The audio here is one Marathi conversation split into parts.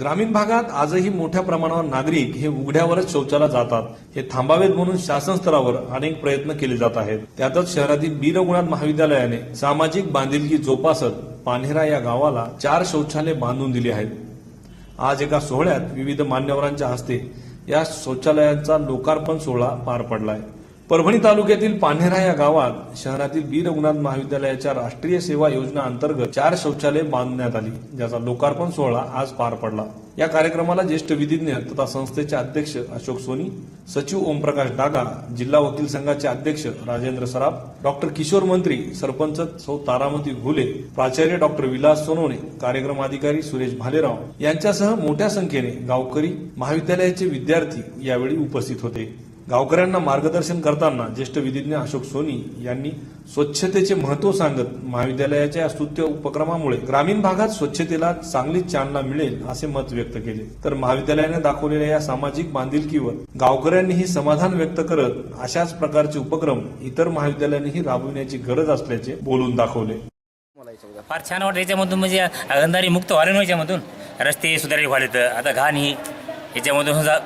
ग्रामीण भागात आजही मोठ्या प्रमाणावर नागरिक हे उघड्यावरच शौचाला जातात. हे थांबावेत म्हणून शासन स्तरावर अनेक प्रयत्न केले जात आहेत. त्यातच शहरातील बीरगुणात महाविद्यालयाने सामाजिक बांधिलकी जोपासत पान्हेरा या गावाला चार शौचालय बांधून दिली आहेत. आज एका सोहळ्यात विविध मान्यवरांच्या हस्ते या शौचालयांचा लोकार्पण सोहळा पार पडलाय. परभणी तालुक्यातील पान्हेरा या गावात शहरातील बी रघुनाथ महाविद्यालयाच्या राष्ट्रीय सेवा योजना अंतर्गत चार शौचालय बांधण्यात आली ज्याचा लोकार्पण सोहळा आज पार पडला. या कार्यक्रमाला ज्येष्ठ विधिज्ञ तथा संस्थेचे अध्यक्ष अशोक सोनी सचिव ओमप्रकाश डागा जिल्हा वकील संघाचे अध्यक्ष राजेंद्र सराफ डॉक्टर किशोर मंत्री सरपंच सौ तारामती घुले प्राचार्य डॉक्टर विलास सोनवणे कार्यक्रम अधिकारी सुरेश भालेराव यांच्यासह मोठ्या संख्येने गावकरी महाविद्यालयाचे विद्यार्थी यावेळी उपस्थित होते. गावकऱ्यांना मार्गदर्शन करताना ज्येष्ठ विधिज्ञ अशोक सोनी यांनी स्वच्छतेचे महत्त्व सांगत महाविद्यालयाच्या स्तुत्य उपक्रमामुळे ग्रामीण भागात स्वच्छतेला चांगली चालना मिळेल असे मत व्यक्त केले. तर महाविद्यालयाने दाखवलेल्या या सामाजिक बांधिलकीवर गावकऱ्यांनीही समाधान व्यक्त करत अशाच प्रकारचे उपक्रम इतर महाविद्यालयांनीही राबविण्याची गरज असल्याचे बोलून दाखवले. फार छान वाटतं याच्यामधून म्हणजे अंधारी मुक्त व्हायला याच्यामधून. रस्ते सुधारित व्हायला तर आता घाण ही याच्यामधून समजा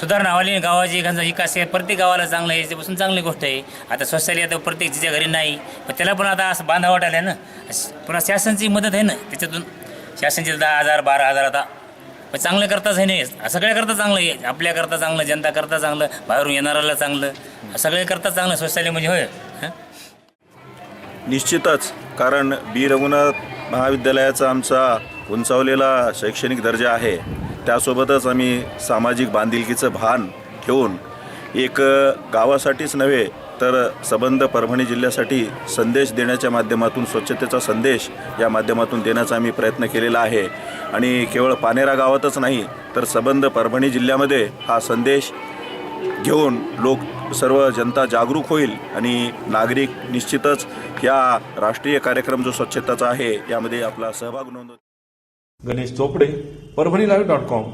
सुधारणा व्हाली गावाची घाण विकास आहे. प्रत्येक गावाला चांगलं आहे याच्यापासून चांगली गोष्ट आहे. आता शौचालय आता प्रत्येक जिच्या घरी नाही पण त्याला पण आता असं बांधा वाटायला ना. पुन्हा शासनाची मदत आहे ना त्याच्यातून. शासनचे दहा हजार बारा हजार आता. पण चांगलं करताच आहे नाही सगळ्याकरता चांगलं आहे. आपल्याकरता चांगलं जनताकरता चांगलं बाहेरून येणाऱ्याला चांगलं. सगळ्याकरता चांगलं शौचालय म्हणजे होय. हं? निश्चितच. कारण बी रघुनाथ महाविद्यालयाचा आमचा उंचावलेला शैक्षणिक दर्जा आहे. त्यासोबतच आम्ही सामाजिक बांधिलकीचं भान ठेवून एक गावासाठीच नव्हे तर सबंध परभणी जिल्ह्यासाठी संदेश देण्याच्या माध्यमातून स्वच्छतेचा संदेश या माध्यमातून देण्याचा आम्ही प्रयत्न केलेला आहे. आणि केवळ पानेरा गावातच नाही तर सबंध परभणी जिल्ह्यामध्ये हा संदेश घेऊन लोक सर्व जनता जागरूक होईल आणि नागरिक निश्चितच या राष्ट्रीय कार्यक्रम जो स्वच्छताचा आहे यामध्ये आपला सहभाग नोंदव Ganesh Chopde Parbhani live dot com.